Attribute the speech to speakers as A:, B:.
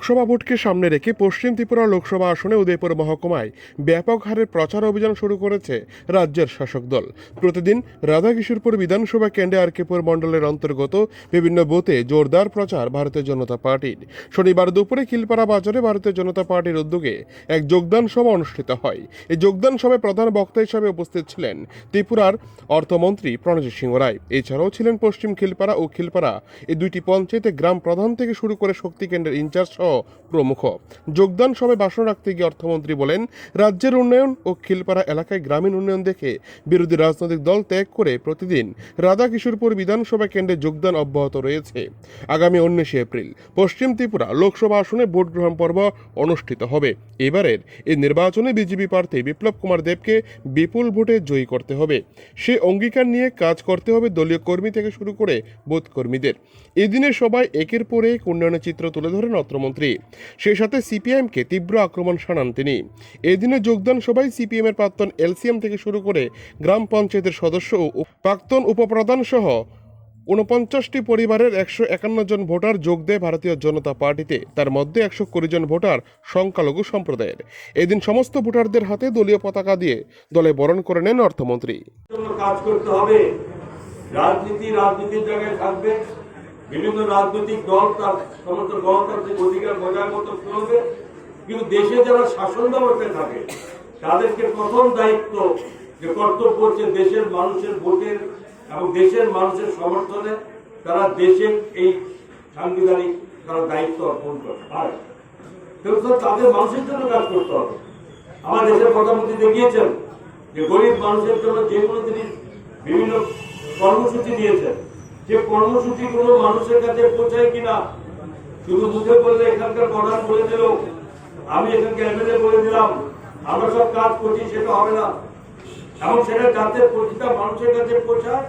A: লোকসভা ভোটকে সামনে রেখে পশ্চিম ত্রিপুরা লোকসভা আসনে উদয়পুর মহকুমায় ব্যাপক হারে প্রচার অভিযান শুরু করেছে রাজ্যের শাসক দল। প্রতিদিন রাধাকিশোরপুর বিধানসভা কেন্দ্রে আরকেপুর মণ্ডলের অন্তর্গত বিভিন্ন বুথে জোরদার প্রচার ভারতীয় জনতা পার্টির। শনিবার দুপুরে খিলপাড়া বাজারে ভারতীয় জনতা পার্টির উদ্যোগে এক যোগদান সভা অনুষ্ঠিত হয়। এই যোগদান সভায় প্রধান বক্তা হিসাবে উপস্থিত ছিলেন ত্রিপুরার অর্থমন্ত্রী প্রণজিৎ সিংহ রায়। এছাড়াও ছিলেন পশ্চিম খিলপাড়া ও খিলপাড়া এই দুইটি পঞ্চায়েতে গ্রাম প্রধান থেকে শুরু করে শক্তি কেন্দ্রের ইনচার্জ সহ প্রমুখ। যোগদান সভায় ভাষণ রাখতে গিয়ে অর্থমন্ত্রী বলেন, রাজ্যের উন্নয়ন ও খিলপাড়া এলাকায় গ্রামীণ উন্নয়ন দেখে বিরোধী রাজনৈতিক দল ত্যাগ করে প্রতিদিন রাধা কিশোরপুর বিধানসভা কেন্দ্রে যোগদান অব্যাহত রয়েছে। আগামী উনিশে এপ্রিল পশ্চিম ত্রিপুরা লোকসভা আসনে ভোট গ্রহণ পর্ব অনুষ্ঠিত হবে। এবারের এই নির্বাচনে বিজেপি প্রার্থী বিপ্লব কুমার দেবকে বিপুল ভোটে জয়ী করতে হবে। সে অঙ্গীকার নিয়ে কাজ করতে হবে দলীয় কর্মী থেকে শুরু করে বোধ কর্মীদের এদিনে সবাই একের পর এক উন্নয়নের চিত্র তুলে ধরেন অর্থমন্ত্রী। সেই সাথে সিপিআইএমকে তীব্র আক্রমণ শানান তিনি। এদিনে যোগদান সভায় সিপিএমের প্রাক্তন এলসিএম থেকে শুরু করে গ্রাম পঞ্চায়েতের সদস্য ও প্রাক্তন উপপ্রধান সহ ঊনপঞ্চাশটি পরিবারের একশো একান্ন জন ভোটার যোগ দেয় ভারতীয় জনতা পার্টিতে। তার মধ্যে একশো কুড়ি জন ভোটার সংখ্যালঘু সম্প্রদায়ের। এদিন সমস্ত ভোটারদের হাতে দলীয় পতাকা দিয়ে দলে বরণ করে নেন অর্থমন্ত্রী।
B: কাজ করতে হবে। রাজনীতি রাজনীতির জায়গায় থাকবে। বিভিন্ন রাজনৈতিক দল তার সমস্ত গণতান্ত্রিক অধিকার বজায় মতো করবে কিন্তু দেশে যারা শাসন ব্যবস্থায় থাকে, তাদেরকে প্রথম দায়িত্ব যে কর্তব্য হচ্ছে দেশের মানুষের ভোটের এবং দেশের মানুষের সমর্থনে তারা দেশের এই সাংবিধানিক তারা দায়িত্ব অর্পণ করে পারে। তাদের মানুষের জন্য কাজ করতে হবে। আমার দেশের প্রধানমন্ত্রী দেখিয়েছেন যে গরিব মানুষের জন্য যে কোনো জিনিস বিভিন্ন কর্মসূচি দিয়েছেন। যে কর্মসূচি কোনো মানুষের কাছে পৌঁছায় কিনা শুধু মুখে বললে এখানকার প্রধান বলে দিল, আমি এখানকে এমএলএ বলে দিলাম, আমরা সব কাজ করছি সেটা হবে না। এবং সেটা যাতে প্রতিটা মানুষের কাছে পৌঁছায়